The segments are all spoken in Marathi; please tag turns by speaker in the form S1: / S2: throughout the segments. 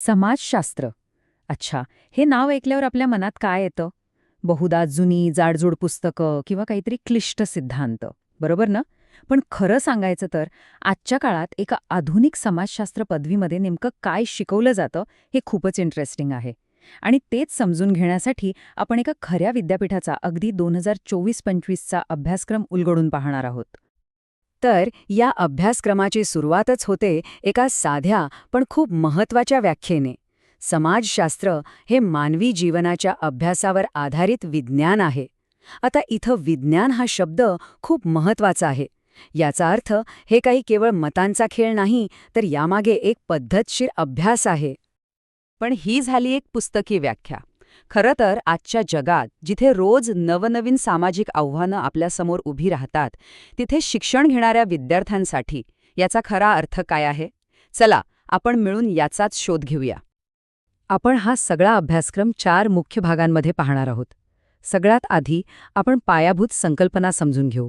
S1: समाजशास्त्र. अच्छा हे नाव ऐकल्यावर आपल्या मनात काय येतं? बहुदा जुनी जाडजूड पुस्तकं किंवा काहीतरी क्लिष्ट सिद्धांत. बरोबर ना? पण खरं सांगायचं तर आजच्या काळात एका आधुनिक समाजशास्त्र पदवीमध्ये नेमकं काय शिकवलं जातं हे खूपच इंटरेस्टिंग आहे. आणि तेच समजून घेण्यासाठी आपण एका खऱ्या विद्यापीठाचा अगदी दोन हजार चोवीस पंचवीसचा अभ्यासक्रम उलगडून पाहणार आहोत.
S2: तर या अभ्यासक्रमाची सुरुवातच होते एका साध्या पण खूप महत्त्वाच्या व्याख्येने. समाजशास्त्र हे मानवी जीवनाच्या अभ्यासावर आधारित विज्ञान आहे. आता इथं विज्ञान हा शब्द खूप महत्त्वाचा आहे. याचा अर्थ हे काही केवळ मतांचा खेळ नाही तर यामागे एक पद्धतशीर अभ्यास आहे.
S1: पण ही झाली एक पुस्तकी व्याख्या. खरं तर आजच्या जगात जिथे रोज नवनवीन सामाजिक आव्हानं आपल्यासमोर उभी राहतात तिथे शिक्षण घेणाऱ्या विद्यार्थ्यांसाठी याचा खरा अर्थ काय आहे? चला आपण मिळून याचाच शोध घेऊया.
S2: आपण हा सगळा अभ्यासक्रम चार मुख्य भागांमध्ये पाहणार आहोत. सगळ्यात आधी आपण पायाभूत संकल्पना समजून घेऊ.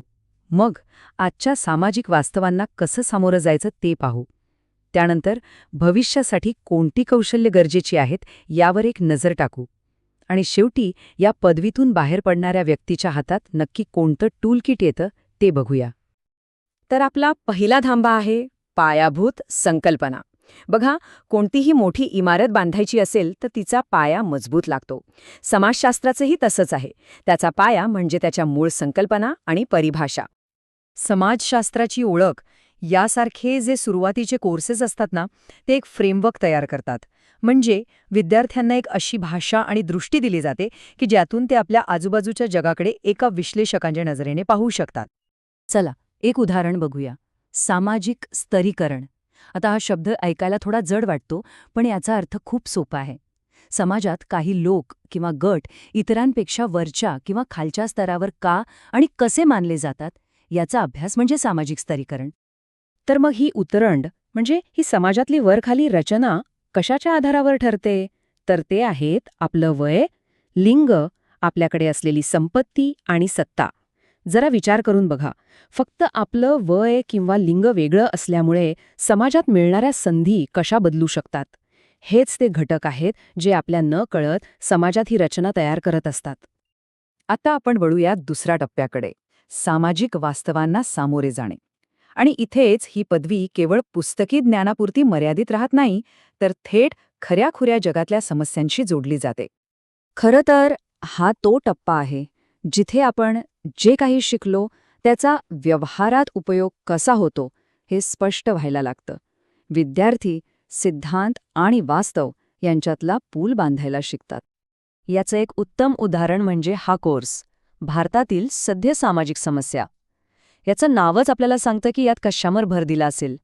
S2: मग आजच्या सामाजिक वास्तवांना कसं सामोरं जायचं ते पाहू. त्यानंतर भविष्यासाठी कोणती कौशल्य गरजेची आहेत यावर एक नजर टाकू. आणि शेवटी या पदवीतून बाहेर पडणाऱ्या व्यक्तीच्या हातात नक्की कोणतं टूल किट येतं ते बघूया. तर आपला पहिला थांबा आहे पायाभूत संकल्पना. बघा कोणतीही मोठी इमारत बांधायची असेल तर तिचा पाया मजबूत लागतो. समाजशास्त्राचंही तसंच आहे. त्याचा पाया म्हणजे त्याच्या मूळ संकल्पना आणि परिभाषा.
S1: समाजशास्त्राची ओळख यासारखे जे सुरुवातीचे कोर्सेस असतात ना ते एक फ्रेमवर्क तयार करतात. म्हणजे विद्यार्थ्यांना एक अशी भाषा आणि दृष्टी दिली जाते की ज्यातून ते आपल्या आजूबाजूच्या जगाकडे एका विश्लेषकांच्या नजरेने पाहू शकतात.
S2: चला एक उदाहरण बघूया. सामाजिक स्तरीकरण. आता हा शब्द ऐकायला थोडा जड वाटतो पण याचा अर्थ खूप सोपा आहे. समाजात काही लोक किंवा गट इतरांपेक्षा वरच्या किंवा खालच्या स्तरावर का आणि कसे मानले जातात याचा अभ्यास म्हणजे सामाजिक स्तरीकरण.
S1: तर मग ही उतरंड म्हणजे ही समाजातली वरखाली रचना कशाच्या आधारावर ठरते? तर ते आहेत आपलं वय लिंग आपल्याकडे असलेली संपत्ती आणि सत्ता. जरा विचार करून बघा. फक्त आपलं वय किंवा लिंग वेगळं असल्यामुळे समाजात मिळणाऱ्या संधी कशा बदलू शकतात? हेच ते घटक आहेत जे आपल्या न कळत समाजात ही रचना तयार करत असतात. आता आपण वळूया दुसऱ्या टप्प्याकडे. सामाजिक वास्तवांना सामोरे जाणे. आणि इथेच ही पदवी केवळ पुस्तकी ज्ञानापुरती मर्यादित राहत नाही तर थेट खऱ्याखुऱ्या जगातल्या समस्यांशी जोडली जाते.
S2: खरं तर हा तो टप्पा आहे जिथे आपण जे काही शिकलो त्याचा व्यवहारात उपयोग कसा होतो हे स्पष्ट व्हायला लागतं. विद्यार्थी सिद्धांत आणि वास्तव यांच्यातला पूल बांधायला शिकतात. याचं एक उत्तम उदाहरण म्हणजे हा कोर्स भारतातील सध्या सामाजिक समस्या. याचं नावच आपल्याला सांगतं की यात कशावर भर दिला असेल.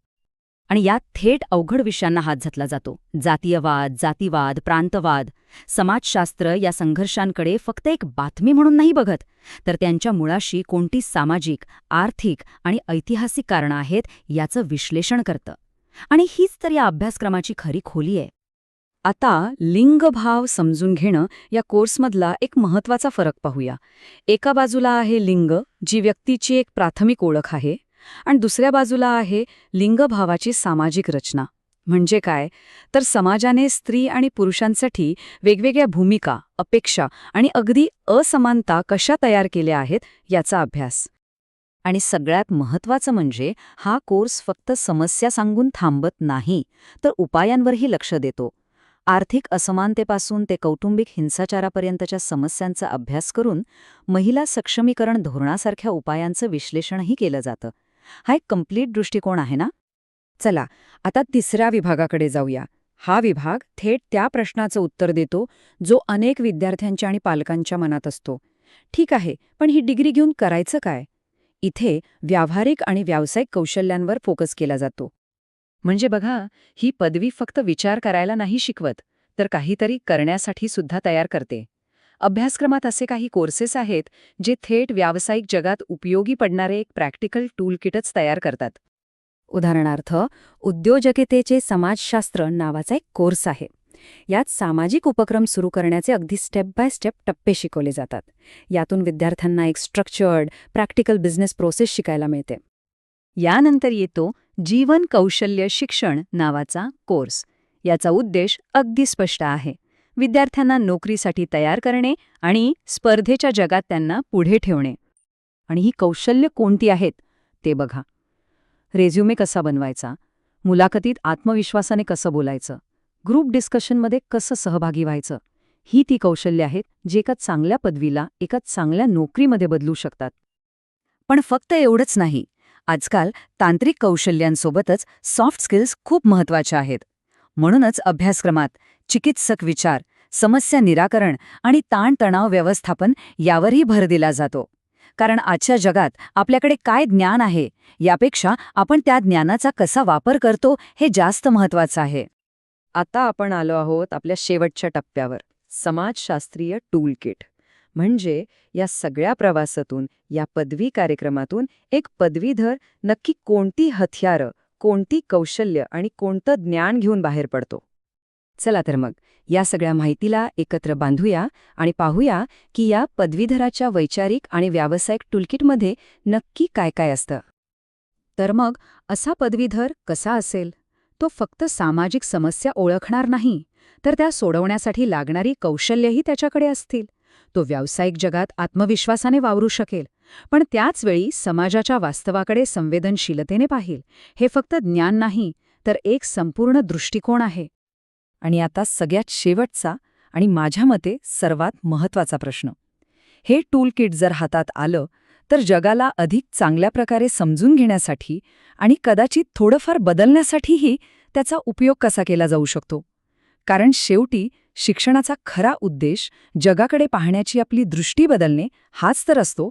S2: आणि यात थेट अवघड विषयांना हात घातला जातो. जातीयवाद जातीवाद प्रांतवाद समाजशास्त्र या संघर्षांकडे फक्त एक बातमी म्हणून नाही बघत तर त्यांच्या मुळाशी कोणती सामाजिक आर्थिक आणि ऐतिहासिक कारणं आहेत याचं विश्लेषण करतं. आणि हीच तर या अभ्यासक्रमाची खरी खोली आहे. आता लिंगभाव समजून घेणं या कोर्समधला एक महत्त्वाचा फरक पाहूया. एका बाजूला आहे लिंग जी व्यक्तीची एक प्राथमिक ओळख आहे आणि दुसऱ्या बाजूला आहे लिंगभावाची सामाजिक रचना. म्हणजे काय? तर समाजाने स्त्री आणि पुरुषांसाठी वेगवेगळ्या भूमिका अपेक्षा आणि अगदी असमानता कशा तयार केल्या आहेत याचा अभ्यास. आणि सगळ्यात महत्वाचं म्हणजे हा कोर्स फक्त समस्या सांगून थांबत नाही तर उपायांवरही लक्ष देतो. आर्थिक असमानतेपासून ते कौटुंबिक हिंसाचारापर्यंतच्या समस्यांचा अभ्यास करून महिला सक्षमीकरण धोरणासारख्या उपायांचं विश्लेषणही केलं जातं. हा एक कंप्लीट दृष्टिकोन आहे ना?
S1: चला आता तिसऱ्या विभागाकडे जाऊया. हा विभाग थेट त्या प्रश्नाचं उत्तर देतो जो अनेक विद्यार्थ्यांच्या आणि पालकांच्या मनात असतो. ठीक आहे पण ही डिग्री घेऊन करायचं काय? इथे व्यावहारिक आणि व्यावसायिक कौशल्यांवर फोकस केला जातो. म्हणजे बघा ही पदवी फक्त विचार करायला नाही शिकवत तर काहीतरी करण्यासाठी सुद्धा तयार करते. अभ्यासक्रमात असे काही कोर्सेस आहेत जे थेट व्यावसायिक जगात उपयोगी पडणारे एक प्रॅक्टिकल टूलकिटच तयार करतात.
S2: उदाहरणार्थ उद्योजकतेचे समाजशास्त्र नावाचा एक कोर्स आहे. यात सामाजिक उपक्रम सुरू करण्याचे अगदी स्टेप बाय स्टेप टप्पे शिकवले जातात. यातून विद्यार्थ्यांना एक स्ट्रक्चर्ड प्रॅक्टिकल बिझनेस प्रोसेस शिकायला मिळते. यानंतर येतो जीवन कौशल्य शिक्षण नावाचा कोर्स. याचा उद्देश अगदी स्पष्ट आहे. विद्यार्थ्यांना नोकरीसाठी तयार करणे आणि स्पर्धेच्या जगात त्यांना पुढे ठेवणे. आणि ही कौशल्य कोणती आहेत? ते बघा. रेझ्युमे कसा बनवायचा? मुलाखतीत आत्मविश्वासाने कसं बोलायचं? ग्रुप डिस्कशनमध्ये कसं सहभागी व्हायचं? ही ती कौशल्य आहेत जे एका चांगल्या पदवीला एका चांगल्या नोकरीमध्ये बदलू शकतात. पण फक्त एवढंच नाही. आजकाल तांत्रिक कौशल्यांसोबतच सॉफ्ट स्किल्स खूप महत्त्वाच्या आहेत. म्हणूनच अभ्यासक्रमात चिकित्सक विचार समस्या निराकरण आणि ताणतणाव व्यवस्थापन यावरही भर दिला जातो. कारण आजच्या जगात आपल्याकडे काय ज्ञान आहे यापेक्षा आपण त्या ज्ञानाचा कसा वापर करतो हे जास्त महत्वाचं आहे. आता आपण आलो आहोत आपल्या शेवटच्या टप्प्यावर समाजशास्त्रीय टूल किट म्हणजे या सगळ्या प्रवासातून या पदवी कार्यक्रमातून एक पदवीधर नक्की कोणती हथियारं कोणती कौशल्य आणि कोणतं ज्ञान घेऊन बाहेर पडतो? चला तर मग या सगळ्या माहितीला एकत्र बांधूया आणि पाहूया की या पदवीधराच्या वैचारिक आणि व्यावसायिक टुलकिटमध्ये नक्की काय काय असतं. तर मग असा पदवीधर कसा असेल? तो फक्त सामाजिक समस्या ओळखणार नाही तर त्या सोडवण्यासाठी लागणारी कौशल्यही त्याच्याकडे असतील. तो व्यावसायिक जगात आत्मविश्वासाने वावरू शकेल. पण त्याचवेळी समाजाच्या वास्तवाकडे संवेदनशीलतेने पाहिल. हे फक्त ज्ञान नाही तर एक संपूर्ण दृष्टिकोन आहे. आणि आता सगळ्यात शेवटचा आणि माझ्या मते सर्वात महत्त्वाचा प्रश्न. हे टूल किट जर हातात आलं तर जगाला अधिक चांगल्या प्रकारे समजून घेण्यासाठी आणि कदाचित थोडंफार बदलण्यासाठीही त्याचा उपयोग कसा केला जाऊ शकतो? कारण शेवटी शिक्षणाचा खरा उद्देश जगाकडे पाहण्याची आपली दृष्टी बदलणे हाच तर असतो